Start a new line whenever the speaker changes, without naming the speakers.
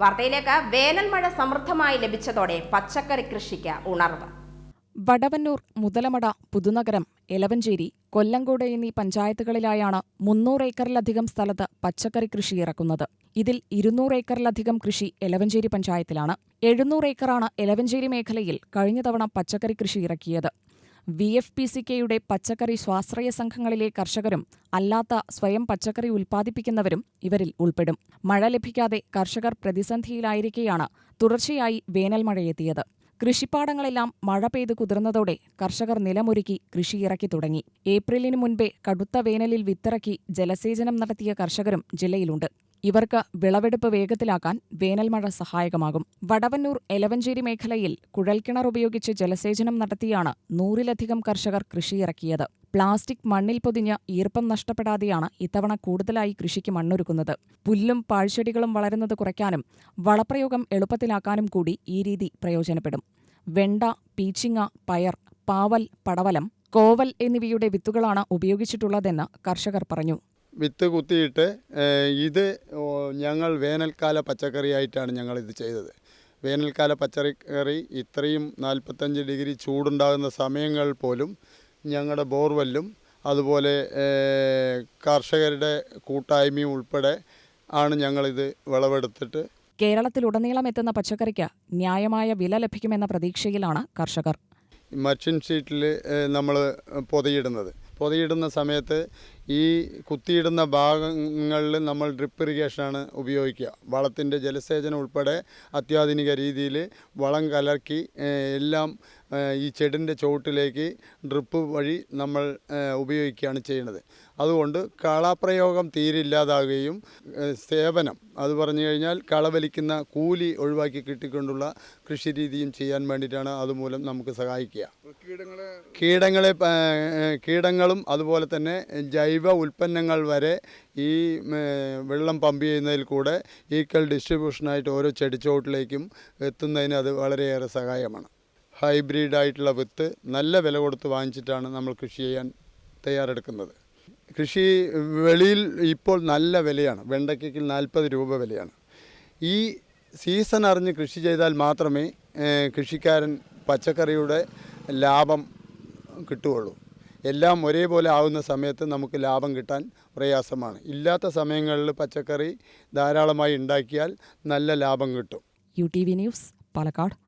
വാർത്തയിലേക്ക് വേനൽ മഴ സമൃദ്ധമായി ലഭിച്ചതോടെ പച്ചക്കറി കൃഷിക്ക് ഉണർവ്.
വടവന്നൂർ മുതലമട പുതുനഗരം എലവഞ്ചേരി കൊല്ലങ്കോട് എന്നീ പഞ്ചായത്തുകളിലായാണ് മുന്നൂറ് ഏക്കറിലധികം സ്ഥലത്ത് പച്ചക്കറി കൃഷി ഇറക്കുന്നത്. ഇതിൽ ഇരുന്നൂറ് ഏക്കറിലധികം കൃഷി എലവഞ്ചേരി പഞ്ചായത്തിലാണ്. എഴുന്നൂറ് ഏക്കറാണ് എലവഞ്ചേരി മേഖലയിൽ കഴിഞ്ഞ തവണ പച്ചക്കറി കൃഷി ഇറക്കിയത്. വി എഫ് പി സി കെയുടെ പച്ചക്കറി സ്വാശ്രയ സംഘങ്ങളിലെ കർഷകരും അല്ലാത്ത സ്വയം പച്ചക്കറി ഉൽപ്പാദിപ്പിക്കുന്നവരും ഇവരിൽ ഉൾപ്പെടും. മഴ ലഭിക്കാതെ കർഷകർ പ്രതിസന്ധിയിലായിരിക്കെയാണ് തുടർച്ചയായി വേനൽ മഴയെത്തിയത്. കൃഷിപ്പാടങ്ങളെല്ലാം മഴ പെയ്ത് കുതിർന്നതോടെ കർഷകർ നിലമൊരുക്കി കൃഷിയിറക്കി തുടങ്ങി. ഏപ്രിലിനു മുൻപേ കടുത്ത വേനലിൽ വിത്തിറക്കി ജലസേചനം നടത്തിയ കർഷകരും ജില്ലയിലുണ്ട്. ഇവർക്ക് വിളവെടുപ്പ് വേഗത്തിലാക്കാൻ വേനൽമഴ സഹായകമാകും. വടവന്നൂർ എലവഞ്ചേരി മേഖലയിൽ കുഴൽക്കിണർ ഉപയോഗിച്ച് ജലസേചനം നടത്തിയാണ് നൂറിലധികം കർഷകർ കൃഷിയിറക്കിയത്. പ്ലാസ്റ്റിക് മണ്ണിൽ പൊതിഞ്ഞ് ഈർപ്പം നഷ്ടപ്പെടാതെയാണ് ഇത്തവണ കൂടുതലായി കൃഷിക്ക് മണ്ണൊരുക്കുന്നത്. പുല്ലും പാഴ്ചെടികളും വളരുന്നത് കുറയ്ക്കാനും വളപ്രയോഗം എളുപ്പത്തിലാക്കാനും കൂടി ഈ രീതി പ്രയോജനപ്പെടും. വെണ്ട പീച്ചിങ്ങ പയർ പാവൽ പടവലം കോവൽ എന്നിവയുടെ വിത്തുകളാണ് ഉപയോഗിച്ചിട്ടുള്ളതെന്ന് കർഷകർ പറഞ്ഞു.
വിത്ത് കുത്തിയിട്ട് ഇത് ഞങ്ങൾ വേനൽക്കാല പച്ചക്കറിയായിട്ടാണ് ഞങ്ങൾ ഇത് ചെയ്തത്. വേനൽക്കാല പച്ചക്കറി ഇത്രയും നാൽപ്പത്തഞ്ച് ഡിഗ്രി ചൂടുണ്ടാകുന്ന സമയങ്ങൾ പോലും ഞങ്ങളുടെ ബോർവെല്ലും അതുപോലെ കർഷകരുടെ കൂട്ടായ്മയും ഉൾപ്പെടെ ആണ് ഞങ്ങളിത് വിളവെടുത്തിട്ട്.
കേരളത്തിലുടനീളം എത്തുന്ന പച്ചക്കറിക്ക് ന്യായമായ വില ലഭിക്കുമെന്ന പ്രതീക്ഷയിലാണ് കർഷകർ.
മർച്ചൻ ഷീറ്റിൽ നമ്മൾ പൊതിയിടുന്നത്. പൊതിയിടുന്ന സമയത്ത് ഈ കുത്തിയിടുന്ന ഭാഗങ്ങളിൽ നമ്മൾ ഡ്രിപ്പ് ഇറിഗേഷനാണ് ഉപയോഗിക്കുക. വളത്തിന്റെ ജലസേചനം ഉൾപ്പെടെ അത്യാധുനിക രീതിയിൽ വളം കലർക്കി എല്ലാം ഈ ചെടിന്റെ ചുവട്ടിലേക്ക് ഡ്രിപ്പ് വഴി നമ്മൾ ഉപയോഗിക്കുകയാണ് ചെയ്യുന്നത്. അതുകൊണ്ട് കളപ്രയോഗം തീരില്ലാതാകുകയും ഇല്ലാതാകുകയും സേവനം അത് പറഞ്ഞു കഴിഞ്ഞാൽ കളവലിക്കുന്ന കൂലി ഒഴിവാക്കി കിട്ടിക്കൊണ്ടുള്ള കൃഷി രീതിയും ചെയ്യാൻ വേണ്ടിയിട്ടാണ് അതുമൂലം നമുക്ക് സഹായിക്കുക. കീടങ്ങളെ കീടങ്ങളെ കീടങ്ങളും അതുപോലെ തന്നെ ജൈവ ഉൽപ്പന്നങ്ങൾ വരെ ഈ വെള്ളം പമ്പ് ചെയ്യുന്നതിൽ കൂടെ ഈക്വൽ ഡിസ്ട്രിബ്യൂഷനായിട്ട് ഓരോ ചെടിച്ചോട്ടിലേക്കും എത്തുന്നതിന് അത് വളരെയേറെ സഹായമാണ്. ഹൈബ്രിഡായിട്ടുള്ള വിത്ത് നല്ല വില കൊടുത്ത് വാങ്ങിച്ചിട്ടാണ് നമ്മൾ കൃഷി ചെയ്യാൻ തയ്യാറെടുക്കുന്നത്. കൃഷി വെളിയിൽ ഇപ്പോൾ നല്ല വിലയാണ്. വെണ്ടയ്ക്കയ്ക്ക് നാൽപ്പത് രൂപ വിലയാണ്. ഈ സീസൺ അറിഞ്ഞ് കൃഷി ചെയ്താൽ മാത്രമേ കൃഷിക്കാരൻ പച്ചക്കറിയുടെ ലാഭം കിട്ടുകയുള്ളൂ. എല്ലാം ഒരേപോലെ ആവുന്ന സമയത്ത് നമുക്ക് ലാഭം കിട്ടാൻ പ്രയാസമാണ്. ഇല്ലാത്ത സമയങ്ങളിൽ പച്ചക്കറി ധാരാളമായി ഉണ്ടാക്കിയാൽ നല്ല ലാഭം കിട്ടും.
U T V news Palakkad.